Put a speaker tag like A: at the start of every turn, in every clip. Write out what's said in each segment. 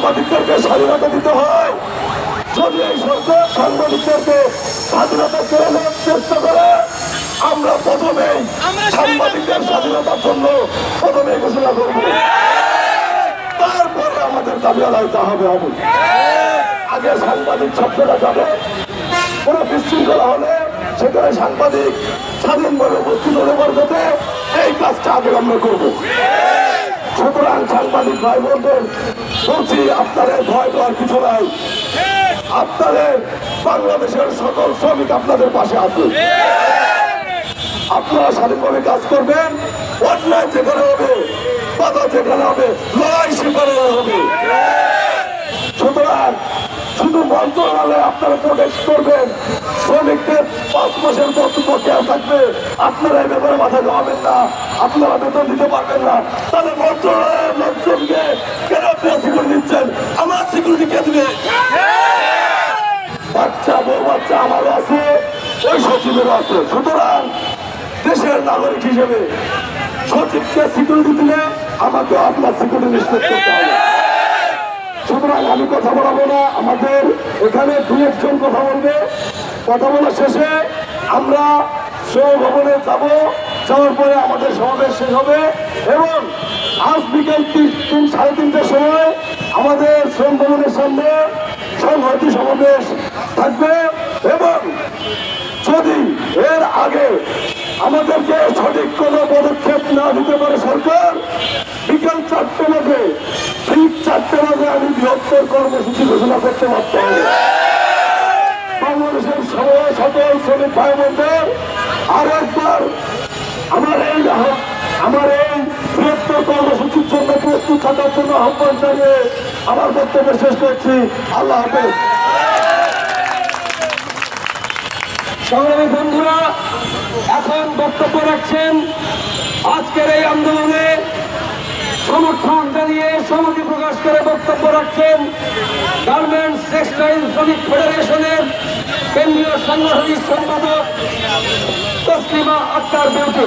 A: সাংবাদিকদেরকে স্বাধীনতা দিতে হয়। যদি এই সরকার সাংবাদিকদেরকে স্বাধীনতা কেড়ে নেওয়ার চেষ্টা করে আমরা প্রথমেই সাংবাদিকদের স্বাধীনতার জন্য প্রথমে ঘোষণা করব। তারপরে আমাদের দাবি আদায়তে হবে হবে। আগে সাংবাদিক শব্দটা যাবে। কোনো বিশৃঙ্খলা হলে সেখানে সাংবাদিক স্বাধীনভাবে উপস্থিত হতে পারবে এই কাজটা আগে আমরা করব। সুতরাং সাংবাদিক ভাই বলবেন বলছি, আপনাদের ভয় পাওয়ার কিছু নাই। আপনাদের বাংলাদেশের সকল শ্রমিক আপনাদের পাশে আছে। আপনারা স্বাধীনভাবে কাজ করবেন, অন্যায় যেখানে হবে, বাধা যেখানে হবে, লড়াই সেখানে হবে। সুতরাং শুধু মন্ত্রণালয়ে আপনারা প্রবেশ করবেন। শ্রমিকদের পাঁচ মাসের কেউ থাকবে। আপনারা এই ব্যাপারে মাথা জমাবেন না। আপনারা বেতন দিতে পারবেন না। তাহলে মন্ত্রণালয়ের লোকজনকে কেন আপনারা সিকিউরিটি দিচ্ছেন? আমার সিকিউরিটি কে দিবে? বাচ্চা, বউ বাচ্চা আমারও আছে, ওই সচিবেরও আছে। সুতরাং দেশের নাগরিক হিসেবে সচিবকে সিকিউরিটি দিলে আমাকে আপনার সিকিউরিটি নিশ্চিত করতে হবে। সুতরাং আমি কথা বলাবো না। আমাদের এখানে দু একজন কথা বলবে। কথা বলা শেষে আমরা ভবনে যাব। যাওয়ার পরে আমাদের সমাবেশ শেষ হবে এবং আজ বিকেল তিন সাড়ে তিনটের সময় আমাদের শ্রম ভবনের সামনে সংহতি সমাবেশ থাকবে এবং যদি এর আগে আমাদেরকে সঠিক কোনো পদক্ষেপ না দিতে পারে সরকার, বিকেল চারটে আমি কর্মসূচি ঘোষণা করতে পারতাম বাংলাদেশের সবাই সকল শ্রমিক ভাই বোনদের আর একবার আমার এই আমার এই বৃহত্তর কর্মসূচির জন্য প্রস্তুত থাকার জন্য আহ্বান জানিয়ে আমার বক্তব্য শেষ করছি। আল্লাহ হাফেজ।
B: সংগ্রামী বন্ধুরা, এখন বক্তব্য রাখছেন আজকের এই আন্দোলনে সমর্থন জানিয়ে সমাধি প্রকাশ করে বক্তব্য রাখছেন গার্মেন্টস টেক্সটাইল শ্রমিক ফেডারেশনের কেন্দ্রীয় সাংগঠনিক সম্পাদক তসলিমা আক্তার বিউটি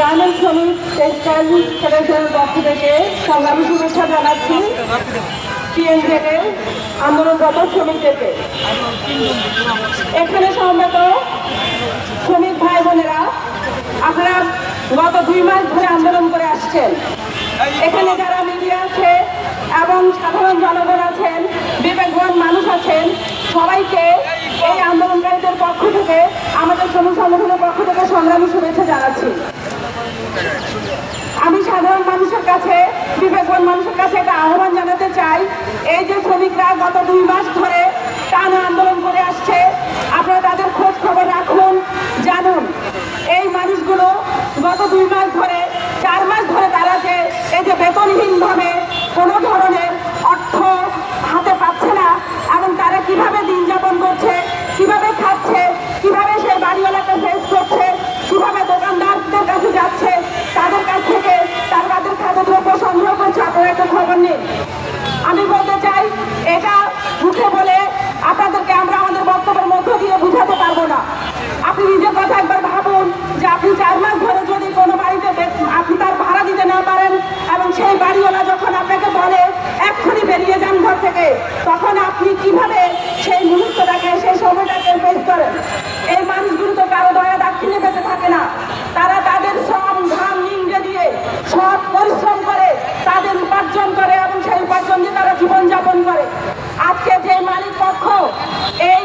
C: গার্মেন্টস শ্রমিক টেক্সটাইল ফেডারেশনের পক্ষ থেকে সংগ্রামী শুভেচ্ছা জানাচ্ছি। পিএনজেডের আন্দোলনরত শ্রমিকদেরকে। এখানে সম্মত শ্রমিক ভাই বোনেরা আপনারা গত দুই মাস ধরে আন্দোলন করে আসছেন। এখানে যারা মিডিয়া আছে এবং সাধারণ জনগণ আছেন, বিবেকবান মানুষ আছেন, সবাইকে এই আন্দোলনকারীদের পক্ষ থেকে, আমাদের শ্রমিক সংগঠনের পক্ষ থেকে সংগ্রামী শুভেচ্ছা জানাচ্ছি। আমি সাধারণ মানুষের কাছে, বিবেকবান মানুষের কাছে একটা আহ্বান জানাতে চাই। এই যে শ্রমিকরা গত দুই মাস ধরে টানা আন্দোলন করে আসছে, আপনারা তাদের খোঁজ খবর রাখুন জানুন এই মানুষগুলো গত দুই মাস ধরে চার মাস ধরে তারা যে এই যে বেতনহীনভাবে কোনো ধরনের অর্থ হাতে পাচ্ছে না এবং তারা কীভাবে দিন যাপন করছে কীভাবে খাচ্ছে কীভাবে সে বাড়িওয়ালাকে ফেস করছে কীভাবে দোকানদারদের কাছে যাচ্ছে তাদের কাছ থেকে তার তাদের খাদ্যদ্রব্য সংগ্রহ করছে আপনারা একটা খবর নিন আমি বলতে চাই এটা মুখে বলে আপনাদেরকে আমরা আমাদের বক্তব্যের মধ্য দিয়ে বুঝাতে পারব না। আপনি নিজের কথা একবার ভাবুন যে আপনি চার মাস ধরে যদি কোনো বাড়িতে আপনি তার ভাড়া দিতে না পারেন এবং সেই বাড়িওয়ালা যখন আপনাকে বলে, এক্ষুনি বেরিয়ে যান ঘর থেকে, তখন আপনি কীভাবে Socorro!